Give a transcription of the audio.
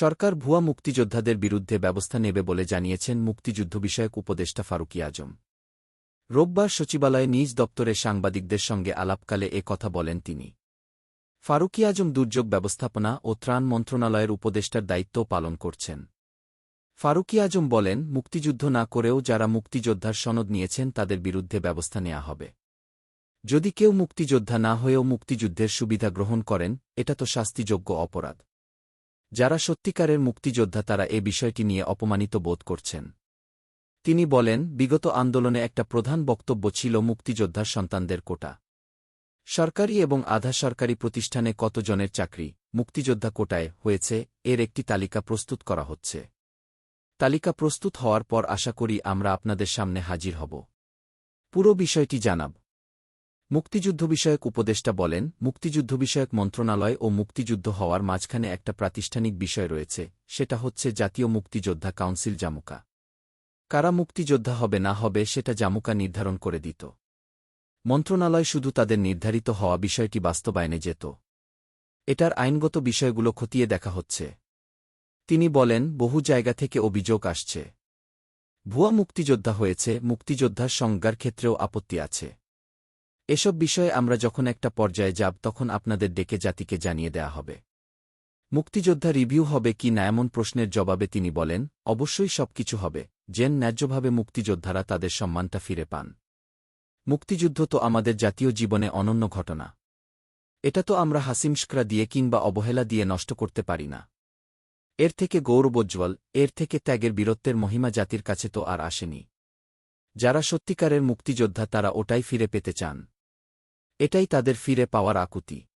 সরকার ভুয়া মুক্তিযোদ্ধাদের বিরুদ্ধে ব্যবস্থা নেবে বলে জানিয়েছেন মুক্তিযুদ্ধ বিষয়ক উপদেষ্টা ফারুকি আজম। রোববার সচিবালয়ে নিজ দপ্তরে সাংবাদিকদের সঙ্গে আলাপকালে এ কথা বলেন তিনি। ফারুকি আজম দুর্যোগ ব্যবস্থাপনা ও ত্রাণ মন্ত্রণালয়ের উপদেষ্টার দায়িত্ব পালন করছেন। ফারুকি আজম বলেন, মুক্তিযুদ্ধ না করেও যারা মুক্তিযোদ্ধার সনদ নিয়েছেন তাদের বিরুদ্ধে ব্যবস্থা নেওয়া হবে। যদি কেউ মুক্তিযোদ্ধা না হয়েও মুক্তিযুদ্ধের সুবিধা গ্রহণ করেন, এটা তো শাস্তিযোগ্য অপরাধ। যারা সত্যিকারের মুক্তিযোদ্ধা তারা এ বিষয়টি নিয়ে অপমানিত বোধ করছেন। তিনি বলেন, বিগত আন্দোলনে একটা প্রধান বক্তব্য ছিল মুক্তিযোদ্ধার সন্তানদের কোটা। সরকারি এবং আধা সরকারি প্রতিষ্ঠানে কতজনের চাকরি, মুক্তিযোদ্ধা কোটায় হয়েছে, এর একটি তালিকা প্রস্তুত করা হচ্ছে। তালিকা প্রস্তুত হওয়ার পর আশা করি আমরা আপনাদের সামনে হাজির হব। পুরো বিষয়টি জানাব। মুক্তিযুদ্ধ বিষয়ক উপদেষ্টা বলেন মুক্তিযুদ্ধ বিষয়ক মন্ত্রণালয় ও মুক্তিযুদ্ধ হওয়ার মাঝখানে একটা প্রাতিষ্ঠানিক বিষয় রয়েছে, সেটা হচ্ছে জাতীয় মুক্তিযোদ্ধা কাউন্সিল জামুকা। কারা মুক্তিযোদ্ধা হবে না হবে সেটা জামুকা নির্ধারণ করে দিত। মন্ত্রণালয় শুধু তাদের নির্ধারিত হওয়া বিষয়টি বাস্তবায়নে যেত। এটার আইনগত বিষয়গুলো খতিয়ে দেখা হচ্ছে। তিনি বলেন, বহু জায়গা থেকে অভিযোগ আসছে। ভুয়া মুক্তিযোদ্ধা হয়েছে, মুক্তিযোদ্ধার সংজ্ঞার ক্ষেত্রেও আপত্তি আছে। এসব বিষয়ে আমরা যখন একটা পর্যায়ে যাব, তখন আপনাদের ডেকে জাতিকে জানিয়ে দেয়া হবে। মুক্তিযোদ্ধা রিভিউ হবে কি না এমন প্রশ্নের জবাবে তিনি বলেন, অবশ্যই সবকিছু হবে, যেন ন্যায্যভাবে মুক্তিযোদ্ধারা তাদের সম্মানটা ফিরে পান। মুক্তিযুদ্ধ তো আমাদের জাতীয় জীবনে অনন্য ঘটনা। এটা তো আমরা হাসিমস্করা দিয়ে কিংবা অবহেলা দিয়ে নষ্ট করতে পারি না। এর থেকে গৌরবোজ্জ্বল এর থেকে ত্যাগের বীরত্বের মহিমা জাতির কাছে তো আর আসেনি। যারা সত্যিকারের মুক্তিযোদ্ধা তারা ওটাই ফিরে পেতে চান। এটাই তাদের ফিরে পাওয়ার আকুতি।